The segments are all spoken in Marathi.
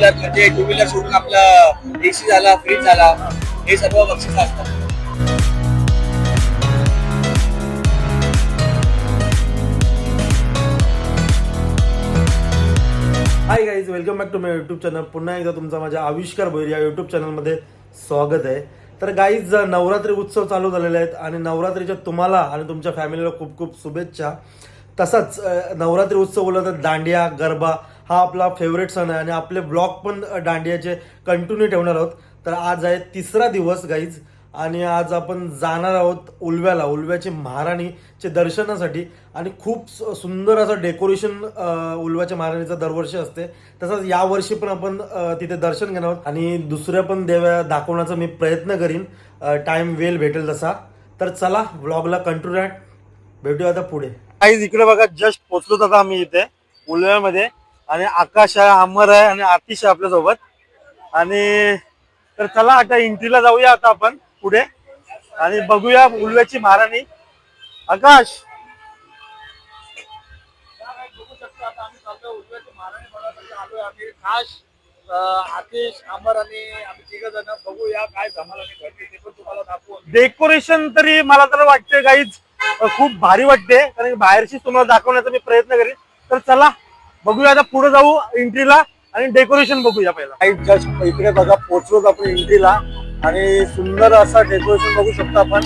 व्हीलर म्हणजे टू व्हीलर सोडून आपला एसी झाला फ्रीज झाला हे सर्व बक्षीस असतात hi guys welcome back to my YouTube channel पुन्हा एकदा तुमचा माझ्या आविष्कार भैर या यूट्यूब चॅनलमध्ये स्वागत आहे. तर गाईज नवरात्री उत्सव चालू झालेले आहेत आणि नवरात्रीच्या तुम्हाला आणि तुमच्या फॅमिलीला खूप खूप शुभेच्छा. तसंच नवरात्री उत्सव बोललं तर दांडिया गरबा हा आपला फेवरेट सण आहे आणि आपले ब्लॉग पण दांडियाचे कंटिन्यू ठेवणार आहोत. तर आज आहे तिसरा दिवस गाईज आणि आज आपण जाणार आहोत उलव्याला उलव्याची महाराणीचे दर्शनासाठी. आणि खूप सुंदर असं डेकोरेशन उलव्याच्या महाराणीचं दरवर्षी असते. तसंच यावर्षी पण आपण तिथे दर्शन घेणार आहोत. आणि दुसऱ्या पण देव्या दाखवण्याचा मी प्रयत्न करीन. टाइम वेल भेटेल तसा. तर चला व्लॉगला कंटिन्यू भेटूया आता पुढे. काही इकडे बघा जस्ट पोहोचलो आता आम्ही इथे. उलव्यामध्ये आणि आकाश आहे अमर आहे आणि आतिश आहे आपल्यासोबत. आणि तर चला आता एंट्रीला जाऊया आता आपण पुढे. आणि बघूया उलव्याची महाराणी. आकाश! खास आतिश अमर आणि आम्ही तिघ जण बघूया काय धमाल आणि घडली ते पण तुम्हाला दाखवू डेकोरेशन तरी मला तर वाटते काहीच खूप भारी वाटते कारण बाहेरशीच तुम्हाला दाखवण्याचा मी प्रयत्न करेन. तर चला बघूया आता पुढे जाऊ एंट्रीला आणि डेकोरेशन बघूया पहिला. जस्ट इकडे बघा पोचलोच आपण एंट्रीला आणि सुंदर असा डेकोरेशन बघू शकतो आपण.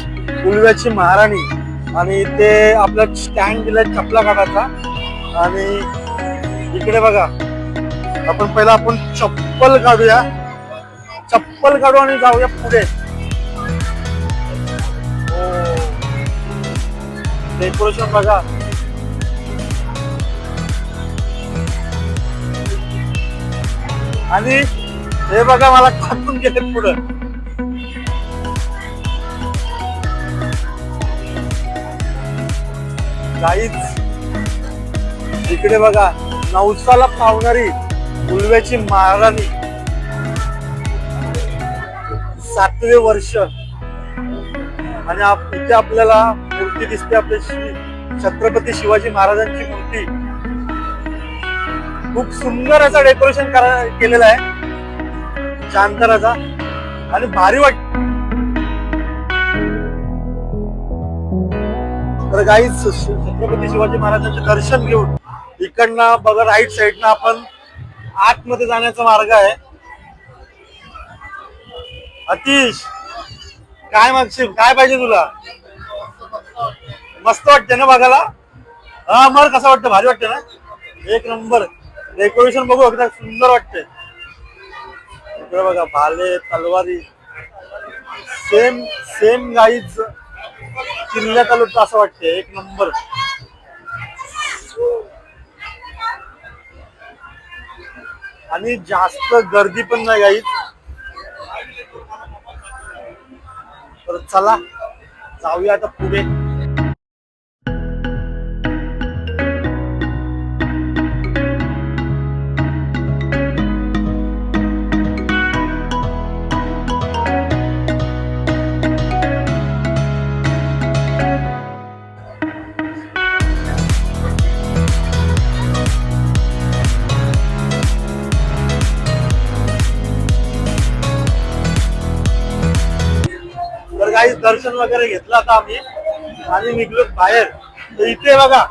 उलव्याची महाराणी. आणि ते आपलं स्टँड दिलाय चपला काढायचा आणि इकडे बघा आपण पहिला आपण चप्पल काढूया. चप्पल काढू आणि जाऊया पुढे. हो. डेकोरेशन बघा. आणि हे बघा मला काढून गेले पुढं. काहीच इकडे बघा नवसाला पावणारी उलव्याची महाराणी. सातवे वर्ष. आणि इथे आपल्याला मूर्ती दिसते आपल्या छत्रपती शिवाजी महाराजांची मूर्ती. खूप सुंदर असं डेकोरेशन केलेलं आहे. शांतराचा आणि भारी वाट तर काही छत्रपती शिवाजी महाराजांचे दर्शन घेऊन इकडनं बघा राईट साईडनं आपण आतमध्ये जाण्याचा मार्ग आहे. अतिश काय मागशील? काय पाहिजे तुला? मस्त वाटते ना बघायला? हा मला कसं वाटतं? भारी वाटतं ना? एक नंबर. डेकोरेशन बघू एकदा सुंदर वाटते इकडे बघा भाले तलवारी. सेम सेम गाईच किल्ल्यात आलो असं वाटते एक नंबर आणि जास्त गर्दी पण नाही गाईज तर चला जाऊया आता पुढे. दर्शन वगैरे घेतलं आता आम्ही. आणि निघलो बाहेर. तर इथे बघा.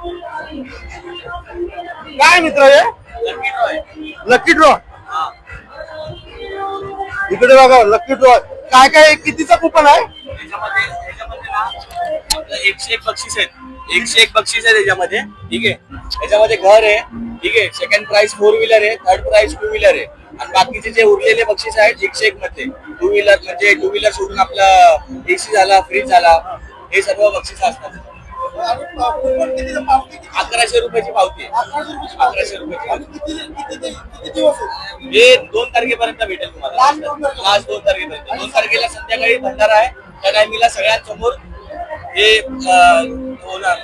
काय मित्र हे? लकी ड्रॉ इकडे बघा लकी ड्रॉ काय काय कितीचा कुपन आहे? एकशे एक बक्षीस आहेत. एकशे एक बक्षीस आहे याच्यामध्ये. ठीक आहे? याच्यामध्ये घर आहे. ठीक आहे? सेकंड प्राइस फोर व्हीलर आहे. थर्ड प्राइस टू व्हीलर आहे. आणि बाकीचे जे उरलेले बक्षीस आहेत एकशे एक मध्ये टू व्हीलर म्हणजे टू व्हीलर सोडून आपला एसी झाला फ्रीज झाला हे सर्व बक्षीस असतात. अकराशे रुपयाची पावती. अकराशे रुपयाची हे दोन तारखेपर्यंत भेटेल तुम्हाला. लास्ट दोन तारखेपर्यंत. दोन तारखेला संध्याकाळी भंडारा आहे. त्या टायमिंगला सगळ्यांसमोर हे होणार.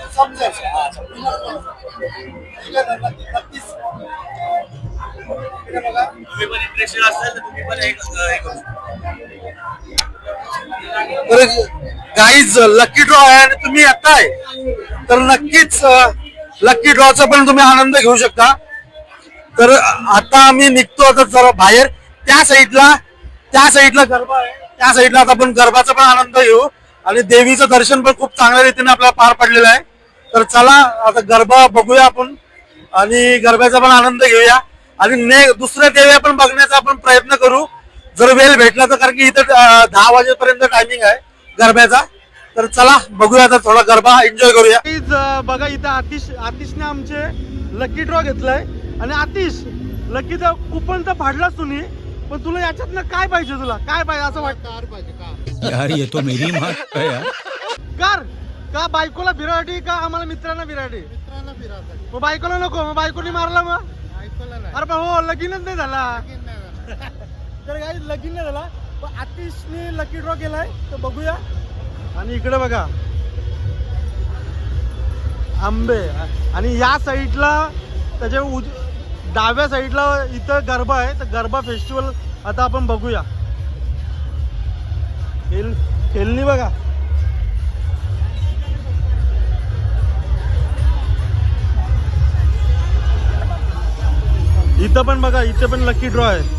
तुम्ही पण इंटरेस्टेड असाल तर तुम्ही पण हे करू शकता. लकी ड्रॉ आहे आणि तुम्ही येताय तर नक्कीच लकी ड्रॉचा पण तुम्ही आनंद घेऊ शकता. तर आता आम्ही निघतो आता जरा बाहेर. त्या साईडला त्या साईडला गरबा आहे. त्या साईडला आता आपण गरबाचा पण आनंद घेऊ. आणि देवीचं दर्शन पण खूप चांगल्या रीतीने आपल्याला पार पडलेलं आहे. तर चला आता गरबा बघूया आपण. आणि गरब्याचा पण आनंद घेऊया. आणि ने दुसऱ्या देव्या पण बघण्याचा आपण प्रयत्न करू. जर वेळ भेटला तर कारण की इथं दहा वाजेपर्यंत टायमिंग आहे गरब्याचा. तर चला बघूया आता थोडा गरबा एन्जॉय करूया. बघा इथं आतिश आतिशने आमचे लकी ड्रॉ घेतलाय. आणि आतिश लकीचा कुपन तर फाडलाच तुम्ही पण तुला याच्यातनं काय पाहिजे तुला? काय पाहिजे असं वाटतं यार ये तो मेरी है कार? का बायकोला बिराटी का आम्हाला मित्रांना बिराटी मग बायकोला नको मग बायकोनी मारला मग. अरे पण हो लगीनच नाही झाला. तर काही लगीन नाही झाला. पण आतिशने लकी ड्रॉ केलाय तर बघूया. आणि इकडे बघा. आंबे. आणि या साईडला त्याच्या उज डाव्या साईडला इथं गरबा आहे तर गरबा फेस्टिवल आता आपण बघूया. खेळ खेळणी बघा. इथं पण बघा इथं पण लकी ड्रॉ आहे.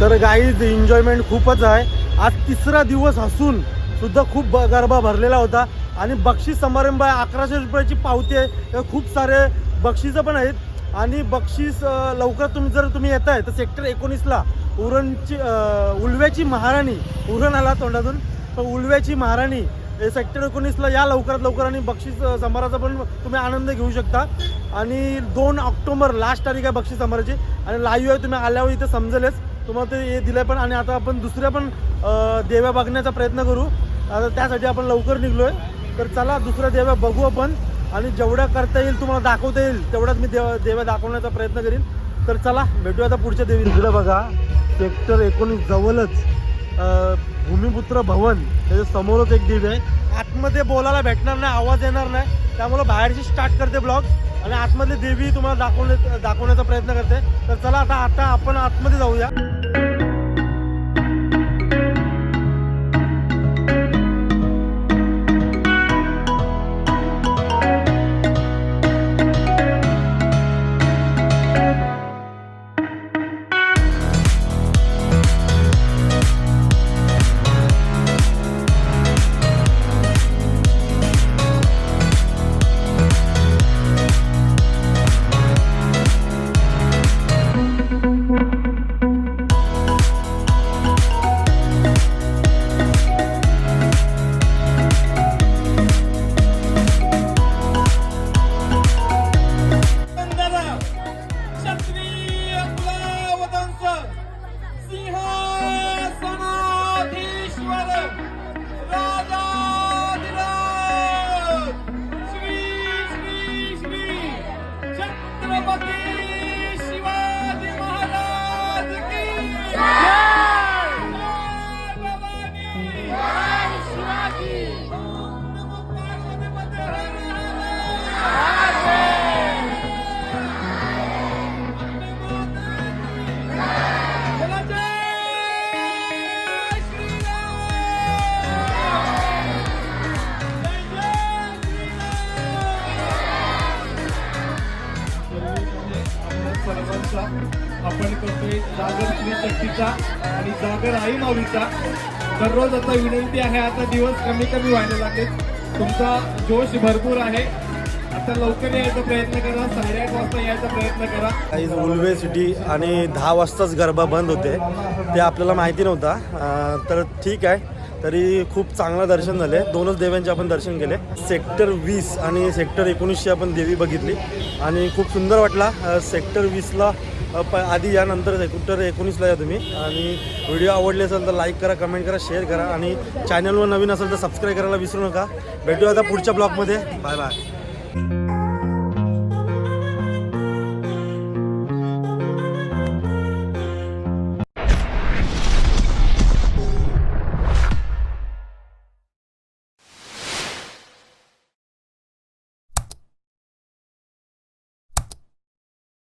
तर गाईज एन्जॉयमेंट खूपच आहे. आज तिसरा दिवस असून सुद्धा खूप ब- गरबा भरलेला होता. आणि बक्षीस समारंभ आहे. अकराशे रुपयाची पावती आहे. खूप सारे बक्षिसं पण आहेत. आणि बक्षीस लवकर तुम्ही जर तुम्ही येत आहे तर सेक्टर एकोणीसला उरणची उलव्याची महाराणी उरण आला तोंडातून. पण उलव्याची महाराणी हे सेक्टर एकोणीसला या लवकरात लवकर आणि बक्षीस समाराचा पण तुम्ही आनंद घेऊ शकता. आणि दोन ऑक्टोबर लास्ट तारीख आहे बक्षीस समाराची आणि लाईव्ह आहे तुम्ही आल्यावर इथं समजेलच. तुम्हाला ते हे पण आणि आता आपण दुसऱ्या पण देव्या बघण्याचा प्रयत्न करू. आता त्यासाठी आपण लवकर निघलोय. तर चला दुसऱ्या देव्या बघू आपण. आणि जेवढ्या करता येईल तुम्हाला दाखवता येईल तेवढ्याच मी देव देव्या दाखवण्याचा प्रयत्न करीन. तर चला भेटूया आता पुढच्या देवी. इकडं बघा सेक्टर एकोणीस जवळच भूमिपुत्र भवन. त्याच्या समोरच एक देवी आहे. आतमध्ये बोलायला भेटणार नाही आवाज येणार नाही. त्यामुळं बाहेरची स्टार्ट करते ब्लॉग. आणि आतमधली देवी तुम्हाला दाखवण्या दाखवण्याचा प्रयत्न करते. तर चला आता आता आपण आतमध्ये जाऊया. सर्वांचा आपण करतोय जागर श्री शक्तीचा आणि जागर आई माऊलीचा. दररोज आता विनंती आहे आता दिवस कमी कमी व्हायला लागले तुमचा जोश भरपूर आहे. आता लवकर यायचा प्रयत्न करा साडेआठ वाजता यायचा प्रयत्न करा. काही उलवे सिटी आणि दहा वाजताच गरबा बंद होते. ते आपल्याला माहिती नव्हता. तर ठीक आहे. तरी खूप चांगलं दर्शन झाले. दोनच देवांचे आपण दर्शन केले. सेक्टर वीस आणि सेक्टर एकोणीसची आपण देवी बघितली. आणि खूप सुंदर वाटला सेक्टर वीसला प आधी यानंतर सेक्टर एकोणीसला या तुम्ही. आणि व्हिडिओ आवडले असेल तर लाईक करा कमेंट करा शेअर करा. आणि चॅनलवर नवीन असेल तर सबस्क्राईब करायला विसरू नका. भेटूया आता पुढच्या ब्लॉगमध्ये बाय बाय